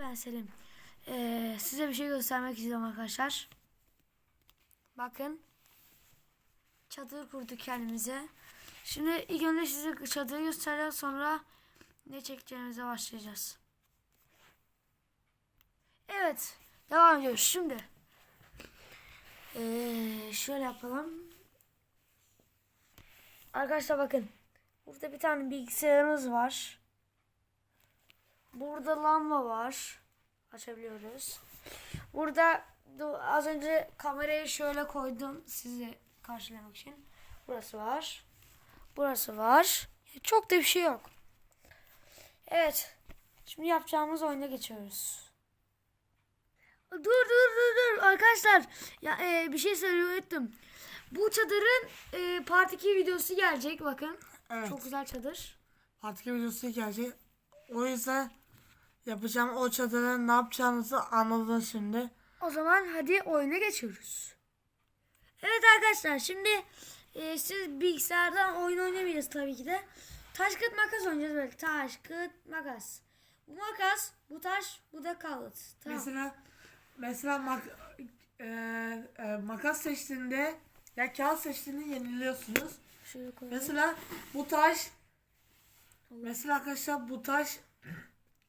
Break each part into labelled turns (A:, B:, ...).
A: Ben Selim. Ee, size bir şey göstermek istiyorum arkadaşlar. Bakın. Çadır kurduk kendimize. Şimdi ilk önce size çadırı göstereceğiz sonra ne çekeceğimize başlayacağız. Evet. Devam ediyoruz. Şimdi. Ee, şöyle yapalım. Arkadaşlar bakın. Burada bir tane bilgisayarımız var. Burada lamba var. Açabiliyoruz. Burada az önce kamerayı şöyle koydum sizi karşılamak için. Burası var. Burası var. Çok da bir şey yok. Evet. Şimdi yapacağımız oyuna geçiyoruz. Dur dur dur dur arkadaşlar. Ya e, bir şey unuttum. Bu çadırın e, part 2 videosu gelecek bakın.
B: Evet.
A: Çok güzel çadır.
B: Part 2 videosu gelecek. O yüzden yapacağım o çadırın ne yapacağınızı anladınız şimdi.
A: O zaman hadi oyuna geçiyoruz. Evet arkadaşlar şimdi e, siz bilgisayardan oyun oynamayacağız tabii ki de. Taş kıt makas oynayacağız böyle. Taş kıt makas. Bu makas, bu taş, bu da kağıt. Tamam.
B: Mesela mesela mak e, e, makas seçtiğinde ya kağıt seçtiğinde yeniliyorsunuz. Mesela bu taş mesela arkadaşlar bu taş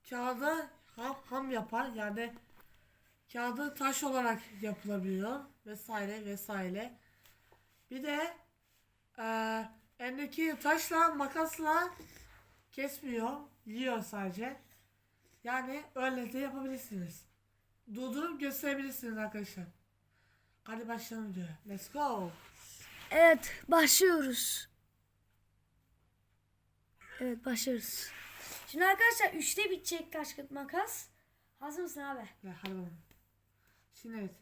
B: kağıdı ham, ham yapar yani kağıdı taş olarak yapılabiliyor vesaire vesaire. Bir de eee eldeki taşla makasla kesmiyor, yiyor sadece. Yani öyle de yapabilirsiniz. Durdurup gösterebilirsiniz arkadaşlar. Hadi başlayalım diyor. Let's go.
A: Evet başlıyoruz. Evet başlıyoruz. Şimdi arkadaşlar 3'te bitecek taş kıt makas. Hazır mısın abi?
B: Ya hadi bakalım. Şimdi evet.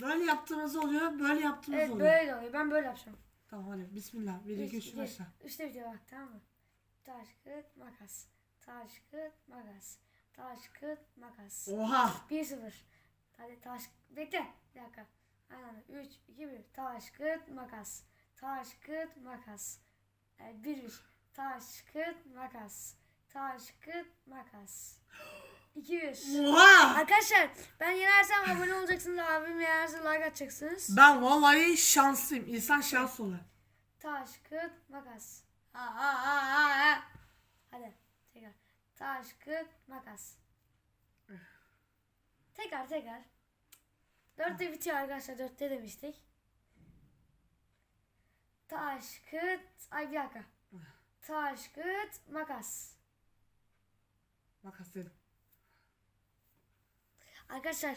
B: Böyle yaptığımız oluyor, böyle yaptığımız
A: Evet
B: oluyor.
A: böyle oluyor. Ben böyle yapacağım.
B: Tamam hadi. Bismillah. 1 2 3 başla.
A: Üçte bitiyor bak tamam mı? Taş kıt makas. Taş kıt makas. Taş kıt makas.
B: Oha!
A: 1-0. Hadi taş bekle. Bir dakika. Aynen 3 2 1 taş kıt makas. Taş kıt makas. Evet 1 1 taş kıt makas. Taş kıt makas. 2 1
B: Oha!
A: Arkadaşlar ben yenersem abone olacaksınız. Abim yenerse like atacaksınız.
B: Ben vallahi şanslıyım. İnsan şans olur.
A: Taş, kağıt, makas. Ha, ha, ha, ha, ha. Hadi tekrar. Taş, kağıt, makas. Tekrar tekrar. Dörtte bitiyor arkadaşlar. Dörtte demiştik. Taş, kağıt. Ay bir dakika. Taş, kağıt, makas.
B: Makas dedim.
A: Arkadaşlar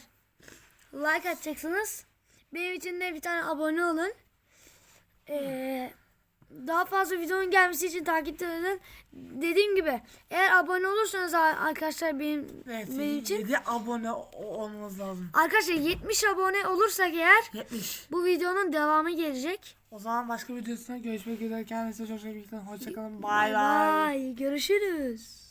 A: like atacaksınız. Benim için de bir tane abone olun. Ee, daha fazla videonun gelmesi için takipte edin. Dediğim gibi eğer abone olursanız arkadaşlar benim
B: Evet.
A: benim için
B: 7 abone o- olmamız lazım.
A: arkadaşlar 70 abone olursak eğer
B: 70.
A: bu videonun devamı gelecek.
B: O zaman başka videosunda görüşmek üzere. Kendinize çok çok iyi bakın. Hoşçakalın. Bay.
A: bay. Görüşürüz.